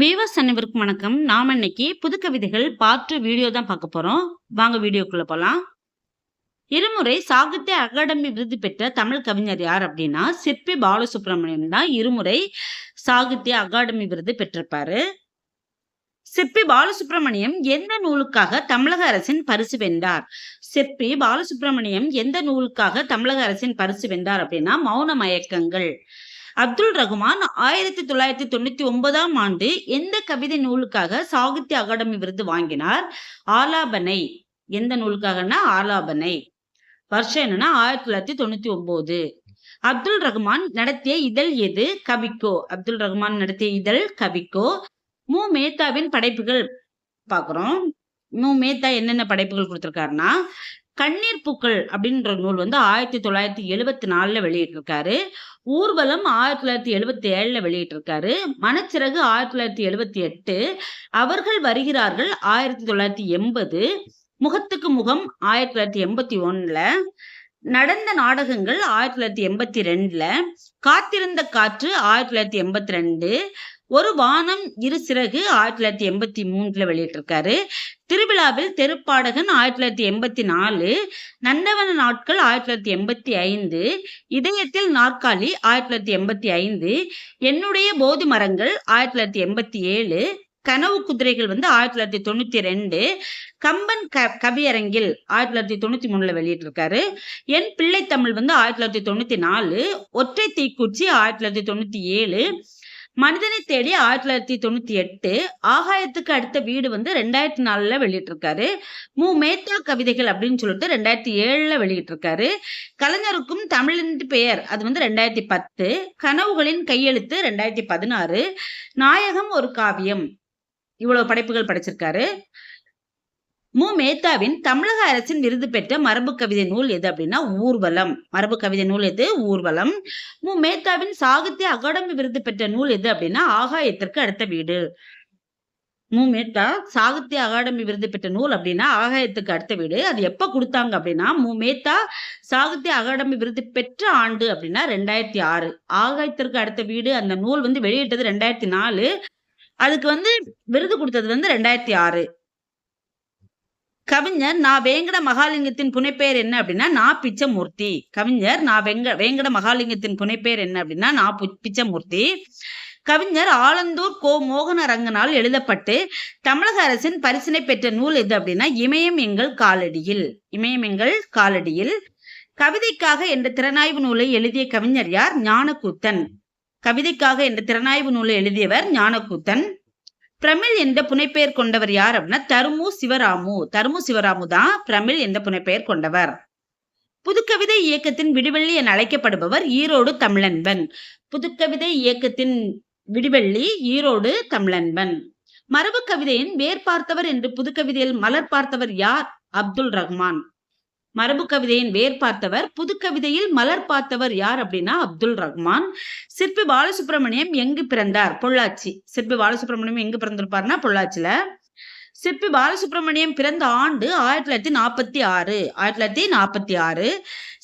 Viewers அனைவருக்கும் வணக்கம். நாம இன்னைக்கு புது கவிதைகள் பார்ட் வீடியோ தான் பார்க்க போறோம். வாங்க வீடியோக்குள்ள போலாம். இருமுறை சாகித்ய அகாடமி விருது பெற்ற தமிழ் கவிஞர் யார் அப்படின்னா சிற்பி பாலசுப்ரமணியம் தான் இருமுறை சாகித்ய அகாடமி விருது பெற்றிருப்பாரு. சிற்பி பாலசுப்ரமணியம் எந்த நூலுக்காக தமிழக அரசின் பரிசு வென்றார்? சிற்பி பாலசுப்ரமணியம் எந்த நூலுக்காக தமிழக அரசின் பரிசு வென்றார் அப்படின்னா மௌன மயக்கங்கள். அப்துல் ரகுமான் ஆயிரத்தி தொள்ளாயிரத்தி தொண்ணூத்தி ஒன்பதாம் ஆண்டு எந்த கவிதை நூலுக்காக சாகித்ய அகாடமி விருது வாங்கினார்? ஆலாபனை. எந்த நூலுக்காகனா ஆலாபனை. வருஷம் என்னன்னா ஆயிரத்தி தொள்ளாயிரத்தி தொண்ணூத்தி ஒன்பது. அப்துல் ரஹ்மான் நடத்திய இதழ் எது? கவிக்கோ. அப்துல் ரஹ்மான் நடத்திய இதழ் கவிக்கோ. மு. மேத்தாவின் படைப்புகள் பாக்குறோம். மு. மேத்தா என்னென்ன படைப்புகள் கொடுத்துருக்காருன்னா கண்ணீர் பூக்கள் அப்படின்ற நூல் வந்து ஆயிரத்தி தொள்ளாயிரத்தி எழுபத்தி நாலுல வெளியிட்டிருக்காரு. ஊர்வலம் ஆயிரத்தி தொள்ளாயிரத்தி எழுபத்தி ஏழுல வெளியிட்டிருக்காரு. மனச்சிறகு ஆயிரத்தி தொள்ளாயிரத்தி எழுபத்தி எட்டு. அவர்கள் வருகிறார்கள் ஆயிரத்தி தொள்ளாயிரத்தி எண்பது. முகத்துக்கு முகம் ஆயிரத்தி தொள்ளாயிரத்தி எண்பத்தி ஒண்ணுல. நடந்த நாடகங்கள் ஆயிரத்தி தொள்ளாயிரத்தி எண்பத்தி ரெண்டுல. காத்திருந்த காற்று ஆயிரத்தி தொள்ளாயிரத்தி எண்பத்தி ரெண்டு. ஒரு வானம் இரு சிறகு ஆயிரத்தி தொள்ளாயிரத்தி எண்பத்தி மூணுல வெளியிட்டிருக்காரு. திருவிழாவில் தெருப்பாடகன் ஆயிரத்தி தொள்ளாயிரத்தி எண்பத்தி நாலு நந்தவன நாட்கள் ஆயிரத்தி தொள்ளாயிரத்தி எண்பத்தி ஐந்து இதயத்தில் நாற்காலி ஆயிரத்தி தொள்ளாயிரத்தி எண்பத்தி ஐந்து என்னுடைய போது மரங்கள் ஆயிரத்தி தொள்ளாயிரத்தி எண்பத்தி ஏழு கனவு குதிரைகள் வந்து ஆயிரத்தி தொள்ளாயிரத்தி தொண்ணூத்தி ரெண்டு கம்பன் க கவியரங்கில் ஆயிரத்தி தொள்ளாயிரத்தி தொண்ணூத்தி மூணுல வெளியிட்டிருக்காரு. என் பிள்ளை தமிழ் வந்து ஆயிரத்தி தொள்ளாயிரத்தி தொண்ணூத்தி நாலு ஒற்றை தீக்குச்சி ஆயிரத்தி தொள்ளாயிரத்தி தொண்ணூத்தி ஏழு மனிதனை தேடி ஆயிரத்தி தொள்ளாயிரத்தி தொண்ணூத்தி எட்டு ஆகாயத்துக்கு அடுத்த வீடு வந்து ரெண்டாயிரத்தி நாலுல வெளியிட்டிருக்காரு. மு. மேத்தா கவிதைகள் அப்படின்னு சொல்லிட்டு ரெண்டாயிரத்தி ஏழுல வெளியிட்டிருக்காரு. கலைஞருக்கும் தமிழின் பெயர் அது வந்து ரெண்டாயிரத்தி பத்து. கனவுகளின் கையெழுத்து ரெண்டாயிரத்தி பதினாறு. நாயகம் ஒரு காவியம். இவ்வளவு படைப்புகள் படைச்சிருக்காரு. மு. மேத்தாவின் தமிழக அரசின் விருது பெற்ற மரபு கவிதை நூல் எது அப்படின்னா ஊர்வலம். மரபு கவிதை நூல் எது? ஊர்வலம். மு. மேத்தாவின் சாகித்ய அகாடமி விருது பெற்ற நூல் எது அப்படின்னா ஆகாயத்திற்கு அடுத்த வீடு. மு. மேத்தா சாகித்ய அகாடமி விருது பெற்ற நூல் அப்படின்னா ஆகாயத்துக்கு அடுத்த வீடு. அது எப்ப கொடுத்தாங்க அப்படின்னா மு. மேத்தா சாகித்ய அகாடமி விருது பெற்ற ஆண்டு அப்படின்னா ரெண்டாயிரத்தி ஆறு. ஆகாயத்திற்கு அடுத்த வீடு. அந்த நூல் வந்து வெளியிட்டது ரெண்டாயிரத்தி நாலு. அதுக்கு வந்து விருது கொடுத்தது வந்து ரெண்டாயிரத்தி ஆறு. கவிஞர் நான் வேங்கட மகாலிங்கத்தின் புனைப்பெயர் என்ன அப்படின்னா நான் பிச்சமூர்த்தி. கவிஞர் நான் வெங்க வேங்கட மகாலிங்கத்தின் புனைப்பெயர் என்ன அப்படின்னா நான் பிச்சமூர்த்தி. கவிஞர் ஆலந்தூர் கோ மோகன ரங்கனால் எழுதப்பட்டு தமிழக அரசின் பரிசினை பெற்ற நூல் எது அப்படின்னா இமயம் எங்கள் காலடியில். இமயம் எங்கள் காலடியில். கவிதைக்காக என்ற திறனாய்வு நூலை எழுதிய கவிஞர் யார்? ஞானக்கூத்தன். கவிதைக்காக என்ற திறனாய்வு நூலை எழுதியவர் ஞானக்கூத்தன். பிரமிழ் என்ற புனைப்பெயர் கொண்டவர் யார் அப்படின்னா தருமு சிவராமு. தருமு சிவராமு தான் பிரமிழ் என்ற புனைப்பெயர் கொண்டவர். புதுக்கவிதை இயக்கத்தின் விடுவெள்ளி என அழைக்கப்படுபவர் ஈரோடு தமிழன்பன். புதுக்கவிதை இயக்கத்தின் விடுவெள்ளி ஈரோடு தமிழன்பன். மரபு கவிதையின் வேர் பார்த்தவர் என்று புதுக்கவிதையில் மலர் பார்த்தவர் யார்? அப்துல் ரஹ்மான். மரபு கவிதையின் வேர் பார்த்தவர் புதுக்கவிதையில் மலர் பார்த்தவர் யார் அப்படின்னா அப்துல் ரஹ்மான். சிற்பி பாலசுப்ரமணியம் எங்கு பிறந்தார்? பொள்ளாச்சி. சிற்பி பாலசுப்ரமணியம் எங்கு பிறந்திருப்பார்னா பொள்ளாச்சில சிற்பி பாலசுப்ரமணியம் பிறந்த ஆண்டு ஆயிரத்தி தொள்ளாயிரத்தி நாற்பத்தி ஆறு. ஆயிரத்தி தொள்ளாயிரத்தி நாற்பத்தி ஆறு.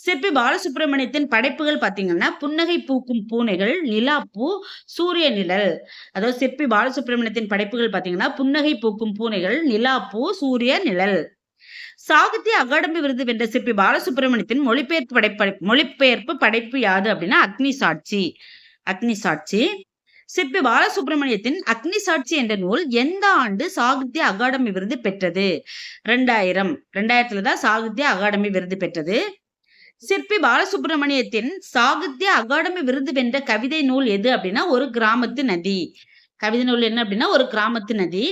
சிற்பி பாலசுப்ரமணியத்தின் படைப்புகள் பார்த்தீங்கன்னா புன்னகை பூக்கும் பூனைகள் நிலாப்பூ சூரிய நிழல். அதாவது சிற்பி பாலசுப்ரமணியத்தின் படைப்புகள் பார்த்தீங்கன்னா புன்னகை பூக்கும் பூனைகள் நிலாப்பூ சூரிய நிழல். சாகித்ய அகாடமி விருது வென்ற சிற்பி பாலசுப்ரமணியத்தின் மொழிபெயர்ப்பு படைப்படை மொழிபெயர்ப்பு படைப்பு யாது அப்படின்னா அக்னி சாட்சி. அக்னி சாட்சி. சிற்பி பாலசுப்ரமணியத்தின் அக்னி சாட்சி என்ற நூல் எந்த ஆண்டு சாகித்ய அகாடமி விருது பெற்றது? ரெண்டாயிரம். ரெண்டாயிரத்துல தான் சாகித்ய அகாடமி விருது பெற்றது. சிற்பி பாலசுப்ரமணியத்தின் சாகித்ய அகாடமி விருது வென்ற கவிதை நூல் எது அப்படின்னா ஒரு கிராமத்து நதி. கவிதை நூல் என்ன அப்படின்னா ஒரு கிராமத்து நதி.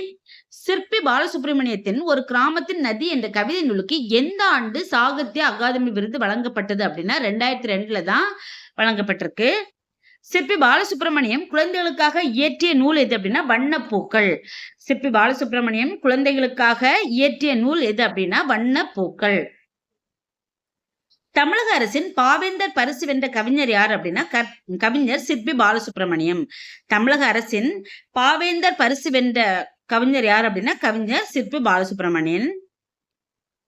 சிற்பி பாலசுப்ரமணியத்தின் ஒரு கிராமத்தின் நதி என்ற கவிதை நூலுக்கு எந்த ஆண்டு சாகித்ய அகாதமி விருது வழங்கப்பட்டது அப்படின்னா ரெண்டாயிரத்தி ரெண்டுல தான் வழங்கப்பட்டிருக்கு. சிற்பி பாலசுப்ரமணியம் குழந்தைகளுக்காக இயற்றிய நூல் எது அப்படின்னா வண்ணப்பூக்கள். சிற்பி பாலசுப்ரமணியம் குழந்தைகளுக்காக இயற்றிய நூல் எது அப்படின்னா வண்ணப்பூக்கள். தமிழக அரசின் பாவேந்தர் பரிசு வென்ற கவிஞர் யார் அப்படின்னா கவிஞர் சிற்பி பாலசுப்ரமணியம். தமிழக அரசின் பாவேந்தர் பரிசு வென்ற கவிஞர் யார் அப்படின்னா கவிஞர் சிற்பி பாலசுப்ரமணியன்.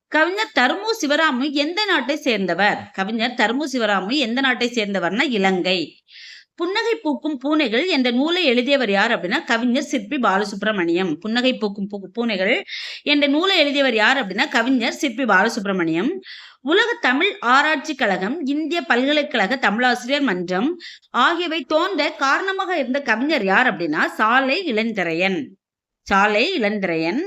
கவிஞர் தர்மு சிவராமு எந்த நாட்டை சேர்ந்தவர்? கவிஞர் தர்மு சிவராமு எந்த நாட்டை சேர்ந்தவர்னா இலங்கை. புன்னகை பூக்கும் பூனைகள் என்ற நூலை எழுதியவர் யார் அப்படின்னா கவிஞர் சிற்பி பாலசுப்ரமணியம். புன்னகை பூக்கும் பூ- பூனைகள் என்ற நூலை எழுதியவர் யார் அப்படின்னா கவிஞர் சிற்பி பாலசுப்ரமணியம். உலக தமிழ் ஆராய்ச்சி கழகம் இந்திய பல்கலைக்கழக தமிழாசிரியர் மன்றம் ஆகியவை தோன்ற காரணமாக இருந்த கவிஞர் யார் அப்படின்னா சாலை இளந்திரையன் சாலை இளந்திரையன்.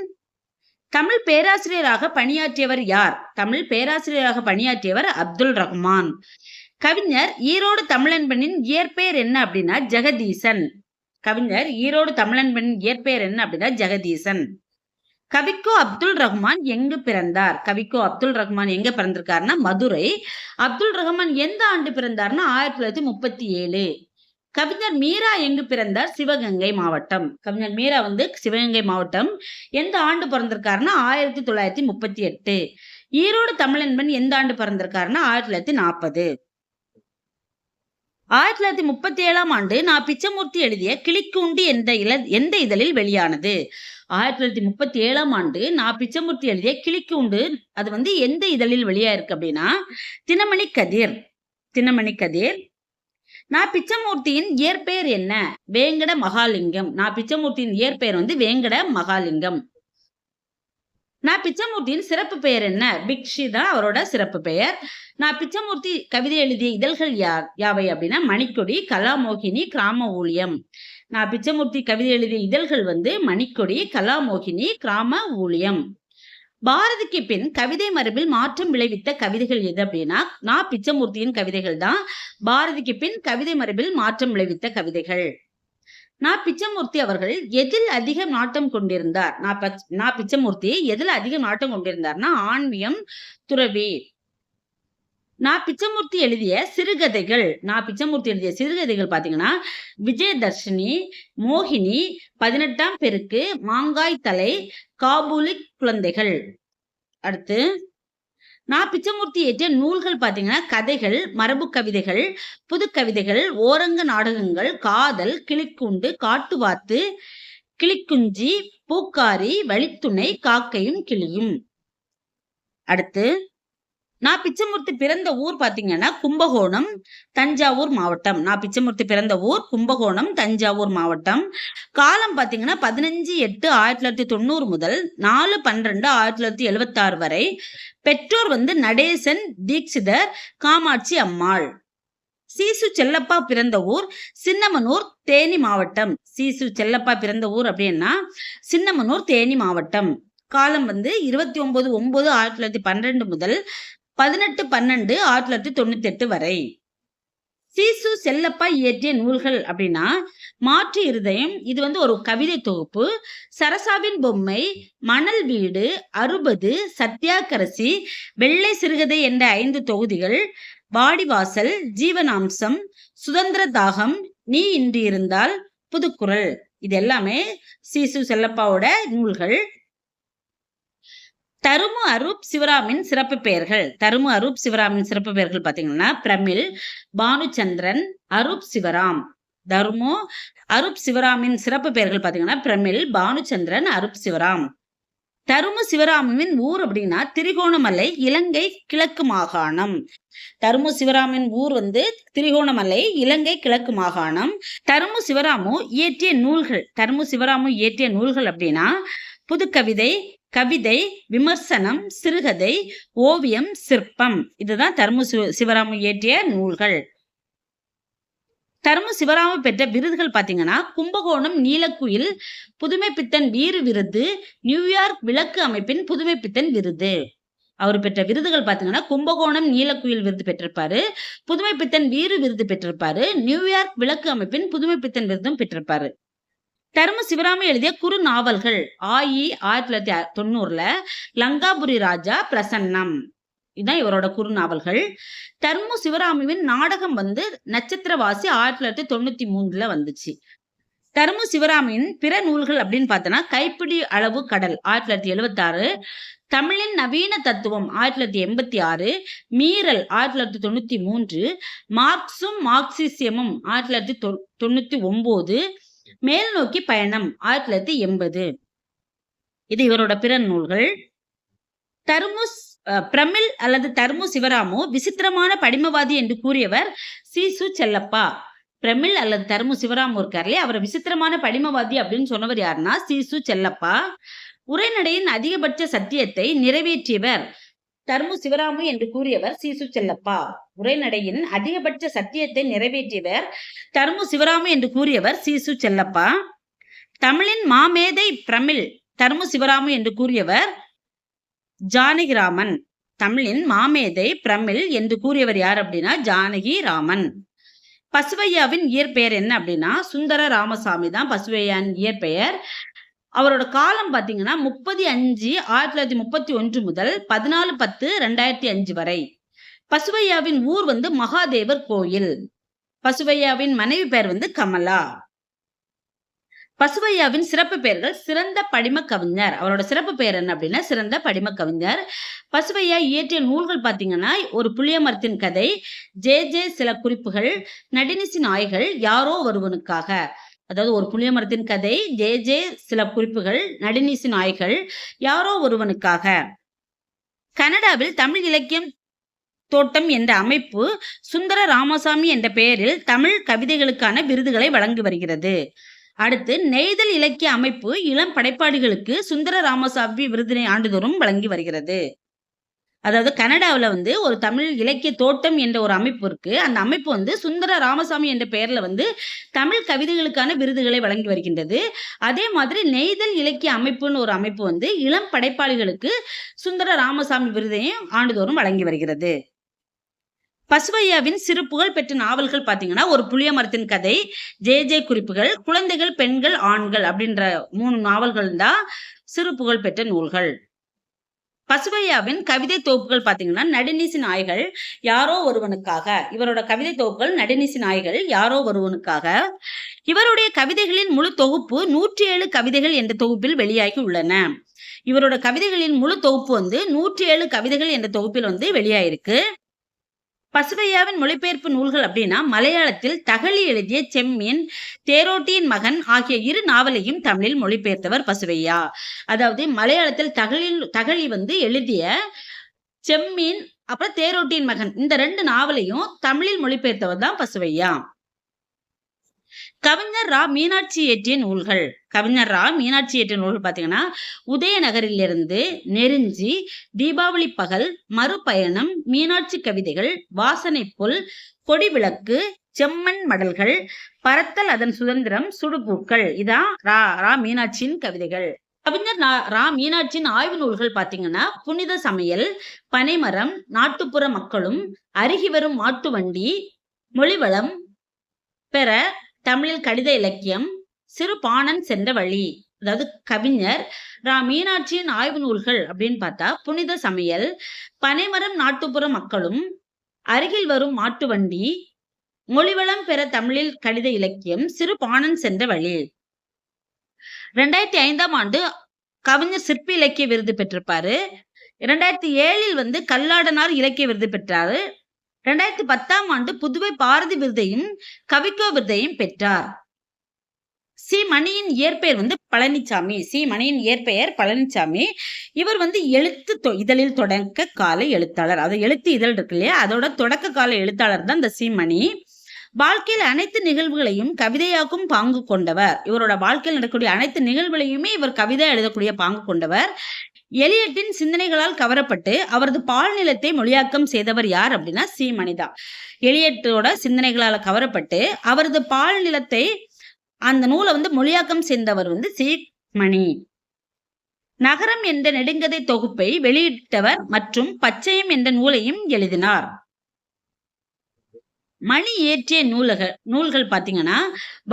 தமிழ் பேராசிரியராக பணியாற்றியவர் யார்? தமிழ் பேராசிரியராக பணியாற்றியவர் அப்துல் ரஹ்மான். கவிஞர் ஈரோடு தமிழன்பனின் இயற்பெயர் என்ன அப்படின்னா ஜெகதீசன். கவிஞர் ஈரோடு தமிழன்பனின் இயற்பெயர் என்ன அப்படின்னா ஜெகதீசன். கவிக்கோ அப்துல் ரஹ்மான் எங்கு பிறந்தார்? கவிக்கோ அப்துல் ரஹ்மான் எங்க பிறந்திருக்காருன்னா மதுரை. அப்துல் ரஹ்மான் எந்த ஆண்டு பிறந்தார்னா ஆயிரத்தி தொள்ளாயிரத்தி முப்பத்தி ஏழு. கவிஞர் மீரா எங்கு பிறந்தார் சிவகங்கை மாவட்டம். கவிஞர் மீரா வந்து சிவகங்கை மாவட்டம். எந்த ஆண்டு பிறந்திருக்காருன்னா ஆயிரத்தி தொள்ளாயிரத்தி முப்பத்தி எட்டு. ஈரோடு தமிழன்பன் எந்த ஆண்டு பிறந்திருக்காருன்னா ஆயிரத்தி தொள்ளாயிரத்தி நாற்பது. ஆயிரத்தி தொள்ளாயிரத்தி முப்பத்தி ஏழாம் ஆண்டு நான் பிச்சமூர்த்தி எழுதிய கிளிக்கூண்டு என்ற இல எந்த இதழில் வெளியானது? ஆயிரத்தி தொள்ளாயிரத்தி முப்பத்தி ஏழாம் ஆண்டு நான் பிச்சமூர்த்தி எழுதிய கிளிக்கூண்டு அது வந்து எந்த இதழில் வெளியாயிருக்கு அப்படின்னா தினமணி கதிர். தினமணி கதிர். நான் பிச்சமூர்த்தியின் இயற்பெயர் என்ன? வேங்கட மகாலிங்கம். நான் பிச்சமூர்த்தியின் இயற்பெயர் வந்து வேங்கட மகாலிங்கம். நான் பிச்சமூர்த்தியின் சிறப்பு பெயர் என்ன? பிக்ஷி தான் அவரோட சிறப்பு பெயர். நான் பிச்சமூர்த்தி கவிதை எழுதிய இதழ்கள் யார் யாவை அப்படின்னா மணிக்கொடி கலாமோகினி கிராம ஊழியம் நான் பிச்சமூர்த்தி கவிதை எழுதிய இதழ்கள் வந்து மணிக்கொடி கலாமோகினி கிராம ஊழியம். பாரதிக்கு பின் கவிதை மரபில் மாற்றம் விளைவித்த கவிதைகள் எது அப்படின்னா நான் பிச்சமூர்த்தியின் கவிதைகள் தான். பாரதிக்கு பின் கவிதை மரபில் மாற்றம் விளைவித்த கவிதைகள். நான் பிச்சமூர்த்தி அவர்கள் எதில் அதிக நாட்டம் கொண்டிருந்தார்? நான் நான் பிச்சமூர்த்தி எதில் அதிக நாட்டம் கொண்டிருந்தார்னா ஆன்மீகம் துறவி. நான் பிச்சமூர்த்தி எழுதிய சிறுகதைகள் நான் பிச்சமூர்த்தி எழுதிய சிறுகதைகள் பாத்தீங்கன்னா விஜயதர்ஷினி மோகினி பதினெட்டாம் பெருக்கு மாங்காய் தலை காபூலிக் குழந்தைகள். அடுத்து நான் பிச்சமூர்த்தி ஏற்றிய நூல்கள் பார்த்தீங்கன்னா கதைகள் மரபு கவிதைகள் புது கவிதைகள் ஓரங்க நாடகங்கள் காதல் கிளிக்குண்டு காட்டுவாத்து கிளிக்குஞ்சி பூக்காரி வழித்துணை காக்கையும் கிளியும். அடுத்து நான் பிச்சமூர்த்தி பிறந்த ஊர் பாத்தீங்கன்னா கும்பகோணம் தஞ்சாவூர் மாவட்டம். நான் பிச்சமூர்த்தி பிறந்த ஊர் கும்பகோணம் தஞ்சாவூர் மாவட்டம். காலம் பாத்தீங்கன்னா பதினஞ்சு எட்டு ஆயிரத்தி தொள்ளாயிரத்தி தொண்ணூறு முதல் நாலு பன்னிரெண்டு ஆயிரத்தி தொள்ளாயிரத்தி எழுபத்தாறு வரை. பெற்றோர் வந்து நடேசன் தீட்சிதர் காமாட்சி அம்மாள். சீசு செல்லப்பா பிறந்த ஊர் சின்னமனூர் தேனி மாவட்டம். சீசு செல்லப்பா பிறந்த ஊர் அப்படின்னா சின்னமனூர் தேனி மாவட்டம். காலம் வந்து இருபத்தி ஒன்பது ஒன்பது ஆயிரத்தி தொள்ளாயிரத்தி பன்னிரெண்டு முதல் பதினெட்டு பன்னெண்டு ஆயிரத்தி தொள்ளாயிரத்தி தொண்ணூத்தி எட்டு வரை. சீசு செல்லப்பா இயற்றிய நூல்கள் அப்படின்னா மாற்று இருதயம் இது வந்து ஒரு கவிதை தொகுப்பு சரசாவின் பொம்மை மணல் வீடு அறுபது சத்யாகரசி வெள்ளை சிறுகதை என்ற ஐந்து தொகுதிகள் வாடிவாசல் ஜீவனாம்சம் சுதந்திர தாகம் நீ இன்றி இருந்தால் புதுக்குரல் இது எல்லாமே சீசு செல்லப்பாவோட நூல்கள். தருமு அரூப் சிவராமின் சிறப்பு பெயர்கள். தருமு அரூப் சிவராமின் சிறப்பு பெயர்கள் பார்த்தீங்கன்னா பிரமிழ் பானுச்சந்திரன் அரூப் சிவராம். தருமு அருப் சிவராமின் சிறப்பு பெயர்கள் பார்த்தீங்கன்னா பிரமிழ் பானுச்சந்திரன் அருப் சிவராம். தருமு சிவராமுவின் ஊர் அப்படின்னா திரிகோணமலை இலங்கை கிழக்கு மாகாணம். தருமு சிவராமின் ஊர் வந்து திரிகோணமலை இலங்கை கிழக்கு மாகாணம். தருமு சிவராமு இயற்றிய நூல்கள். தருமு சிவராமு இயற்றிய நூல்கள் அப்படின்னா புதுக்கவிதை கவிதை விமர்சனம் சிறுகதை ஓவியம் சிற்பம். இதுதான் தருமு சிவ- சிவராமு இயற்றிய நூல்கள். தருமு சிவராம பெற்ற விருதுகள் பார்த்தீங்கன்னா கும்பகோணம் நீலக்குயில் புதுமை பித்தன் வீறு விருது நியூயார்க் விளக்கு அமைப்பின் புதுமை பித்தன் விருது. அவர் பெற்ற விருதுகள் பார்த்தீங்கன்னா கும்பகோணம் நீலக்குயில் விருது பெற்றிருப்பாரு புதுமை பித்தன் வீறு விருது பெற்றிருப்பாரு நியூயார்க் விளக்கு அமைப்பின் புதுமை பித்தன் விருதும் பெற்றிருப்பாரு. தரும சிவராமி எழுதிய குறு நாவல்கள். ஆயி ஆயிரத்தி தொள்ளாயிரத்தி தொண்ணூறுல லங்காபுரி ராஜா பிரசன்னம். இதுதான் இவரோட குறு நாவல்கள். தர்மு சிவராமுவின் நாடகம் வந்து நட்சத்திரவாசி ஆயிரத்தி தொள்ளாயிரத்தி தொண்ணூத்தி மூணுல வந்துச்சு. தர்மு சிவராமின் பிற நூல்கள் அப்படின்னு பார்த்தோன்னா கைப்பிடி அளவு கடல் ஆயிரத்தி தொள்ளாயிரத்தி எழுபத்தி ஆறு தமிழின் நவீன தத்துவம் ஆயிரத்தி தொள்ளாயிரத்தி எண்பத்தி ஆறு மீறல் ஆயிரத்தி தொள்ளாயிரத்தி தொண்ணூத்தி மூன்று மார்க்சும் மார்க்சிசியமும் ஆயிரத்தி தொள்ளாயிரத்தி தொ- தொண்ணூத்தி ஒன்பது மேல் நோக்கி பயணம். ஆயிரத்தி தொள்ளாயிரத்தி எண்பது. இது இவரோட பிற நூல்கள். தர்முஸ் அஹ், பிரமிழ் அல்லது தர்மு சிவராமு விசித்திரமான படிமவாதி என்று கூறியவர் சி. சு. செல்லப்பா. பிரமிழ் அல்லது தருமு சிவராமு இருக்கார்லே அவர் விசித்திரமான படிமவாதி அப்படின்னு சொன்னவர் யாருன்னா சி. சு. செல்லப்பா. உரைநடையின் அதிகபட்ச சத்தியத்தை நிறைவேற்றியவர் தர்மு சிவராமு என்று கூறியவர் சீசு செல்லப்பா. உரைநடையின் அதிகபட்ச சத்தியத்தை நிறைவேற்றியவர் தர்மு சிவராமு என்று கூறியவர் சீசு செல்லப்பா. தமிழின் மாமேதை பிரமிழ் தர்மு சிவராமு என்று கூறியவர் ஜானகிராமன். தமிழின் மாமேதை பிரமிழ் என்று கூறியவர் யார் அப்படின்னா ஜானகி ராமன் பசுவையாவின் இயற்பெயர் என்ன அப்படின்னா சுந்தர ராமசாமி தான் பசுவையான் இயற்பெயர். அவரோட காலம் பாத்தீங்கன்னா முப்பது அஞ்சு ஆயிரத்தி தொள்ளாயிரத்தி முப்பத்தி ஒன்று முதல் பதினாலு பத்து ரெண்டாயிரத்தி அஞ்சு வரை. பசுவையாவின் ஊர் வந்து மகாதேவர் கோயில். பசுவையாவின் மனைவி பெயர் வந்து கமலா. பசுவையாவின் சிறப்பு பெயர்கள் சிறந்த படிம கவிஞர். அவரோட சிறப்பு பெயர் என்ன அப்படின்னா சிறந்த படிம கவிஞர். பசுவையா இயற்றிய நூல்கள் பாத்தீங்கன்னா ஒரு புளிய மரத்தின் கதை ஜே ஜே சில குறிப்புகள் நடினிசி நாய்கள் யாரோ ஒருவனுக்காக. அதாவது ஒரு புளிய மரத்தின் கதை ஜே ஜே சில குறிப்புகள் நடினிசி நாய்கள் யாரோ ஒருவனுக்காக. கனடாவில் தமிழ் இலக்கியம் தோட்டம் என்ற அமைப்பு சுந்தர ராமசாமி என்ற பெயரில் தமிழ் கவிதைகளுக்கான விருதுகளை வழங்கி வருகிறது. அடுத்து நெய்தல் இலக்கிய அமைப்பு இளம் படைப்பாளிகளுக்கு சுந்தர ராமசாமி விருதினை ஆண்டுதோறும் வழங்கி வருகிறது. அதாவது கனடாவில் வந்து ஒரு தமிழ் இலக்கிய தோட்டம் என்ற ஒரு அமைப்பு இருக்குது அந்த அமைப்பு வந்து சுந்தர ராமசாமி என்ற பெயரில் வந்து தமிழ் கவிதைகளுக்கான விருதுகளை வழங்கி வருகின்றது. அதே மாதிரி நெய்தல் இலக்கிய அமைப்புன்னு ஒரு அமைப்பு வந்து இளம் படைப்பாளிகளுக்கு சுந்தர ராமசாமி விருதையும் ஆண்டுதோறும் வழங்கி வருகிறது. பசுவையாவின் சிறு புகழ் பெற்ற நாவல்கள் பார்த்தீங்கன்னா ஒரு புளிய மரத்தின் கதை ஜே ஜே குறிப்புகள் குழந்தைகள் பெண்கள் ஆண்கள் அப்படின்ற மூணு நாவல்கள் தான் சிறு புகழ் பெற்ற நூல்கள். பசுவையாவின் கவிதை தொகுப்புகள் பார்த்தீங்கன்னா நடுநீசி நாய்கள் யாரோ ஒருவனுக்காக. இவரோட கவிதை தொகுப்புகள் நடுநீசி நாய்கள் யாரோ ஒருவனுக்காக. இவருடைய கவிதைகளின் முழு தொகுப்பு நூற்றி ஏழு கவிதைகள் என்ற தொகுப்பில் வெளியாகி உள்ளன. இவரோட கவிதைகளின் முழு தொகுப்பு வந்து நூற்றி ஏழு கவிதைகள் என்ற தொகுப்பில் வந்து வெளியாயிருக்கு. பசுவையாவின் மொழிபெயர்ப்பு நூல்கள் அப்படின்னா மலையாளத்தில் தகழி எழுதிய செம்மீன் தேரோட்டியின் மகன் ஆகிய இரு நாவலையும் தமிழில் மொழிபெயர்த்தவர் பசுவையா. அதாவது மலையாளத்தில் தகழில் தகழி வந்து எழுதிய செம்மீன் அப்புறம் தேரோட்டியின் மகன் இந்த ரெண்டு நாவலையும் தமிழில் மொழிபெயர்த்தவர் தான் பசுவையா. கவிஞர் ரா மீனாட்சி இயற்றிய நூல்கள். கவிஞர் ரா மீனாட்சி இயற்றிய நூல்கள் பாத்தீங்கன்னா உதயநகரிலிருந்து நெருஞ்சி தீபாவளி பகல் மறுபயணம் மீனாட்சி கவிதைகள் வாசனை புல் கொடி விளக்கு செம்மண் மடல்கள் பரத்தல் அதன் சுதந்திரம் சுடுபூக்கள். இதான் ரா ரா மீனாட்சியின் கவிதைகள். கவிஞர் ரா மீனாட்சியின் ஆய்வு நூல்கள் பார்த்தீங்கன்னா புனித சமையல் பனைமரம் நாட்டுப்புற மக்களும் அருகி வரும் மாட்டு வண்டி மொழிவளம் பெற தமிழில் கடித இலக்கியம் சிறு பாணன் சென்ற வழி. அதாவது கவிஞர் ரா. மீனாட்சியின் ஆய்வு நூல்கள் அப்படின்னு பார்த்தா புனித சமையல் பனைமரம் நாட்டுப்புற மக்களும் அருகில் வரும் மாட்டு வண்டி மொழிவளம் பெற தமிழில் கடித இலக்கியம் சிறு பாணன் சென்ற வழி. ரெண்டாயிரத்தி ஐந்தாம் ஆண்டு கவிஞர் சிற்பி இலக்கிய விருது பெற்றிருப்பாரு. இரண்டாயிரத்தி ஏழில் வந்து கல்லாடனார் இலக்கிய விருது பெற்றாரு. ரெண்டாயிரத்தி பத்தாம் ஆண்டு புதுவை பாரதி விருதையும் கவிக்கோ விருதையும் பெற்றார். சி. மணியின் இயற்பெயர் வந்து பழனிசாமி சி. மணியின் இயற்பெயர் பழனிசாமி இவர் வந்து எழுத்து தொ- இதழில் தொடக்க கால எழுத்தாளர். அது எழுத்து இதழ் இருக்கு இல்லையா? அதோட தொடக்க கால எழுத்தாளர் தான் இந்த சி. மணி. வாழ்க்கையில் அனைத்து நிகழ்வுகளையும் கவிதையாக்கும் பாங்கு கொண்டவர். இவரோட வாழ்க்கையில் நடக்கக்கூடிய அனைத்து நிகழ்வுகளையுமே இவர் கவிதை எழுதக்கூடிய பாங்கு கொண்டவர். எலியட்டின் சிந்தனைகளால் கவரப்பட்டு அவரது பால் நிலத்தை மொழியாக்கம் செய்தவர் யார் அப்படின்னா சி எலியட்டோட சிந்தனைகளால் கவரப்பட்டு அவரது பால் நிலத்தை அந்த நூலை வந்து மொழியாக்கம் செய்தவர் வந்து சி மணி நகரம் என்ற நெடுங்கதை தொகுப்பை வெளியிட்டவர் மற்றும் பச்சையம் என்ற நூலையும் எழுதினார். மணி இயற்றிய நூலக நூல்கள் பார்த்தீங்கன்னா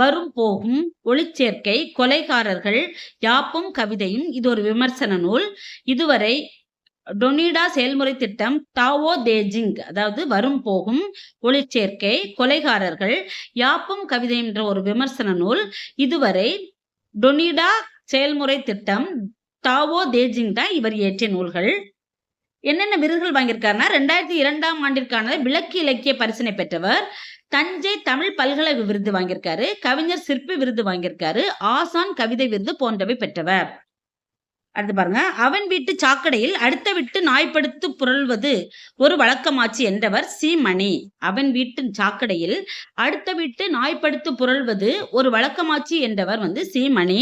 வரும் போகும் ஒளிச்சேர்க்கை கொலைகாரர்கள் யாப்பும் கவிதையும் இது ஒரு விமர்சன நூல். இதுவரை டொனிடா செயல்முறை திட்டம் டாவோ தேஜிங் அதாவது வரும் போகும் ஒளிச்சேர்க்கை கொலைகாரர்கள் யாப்பும் கவிதை என்ற ஒரு விமர்சன நூல். இதுவரை டொனிடா செயல்முறை திட்டம் டாவோ தேஜிங் தான் இவர் இயற்றிய நூல்கள். என்னென்ன விருதுகள் வாங்கியிருக்காருன்னா ரெண்டாயிரத்தி இரண்டாம் ஆண்டிற்கான விளக்கு இலக்கிய பரிசினை பெற்றவர். தஞ்சை தமிழ் பல்கலை விருது வாங்கியிருக்காரு. கவிஞர் சிற்பி விருது வாங்கியிருக்காரு. ஆசான் கவிதை விருது போன்றவை பெற்றவர். அடுத்து பாருங்க. அவன் வீட்டு சாக்கடையில் அடுத்த விட்டு நாய்ப்படுத்து புரள்வது ஒரு வழக்கமாச்சு என்றவர் சி. மணி. அவன் வீட்டு சாக்கடையில் அடுத்த விட்டு நாய்ப்படுத்து புரள்வது ஒரு வழக்கமாச்சு என்றவர் வந்து சி. மணி.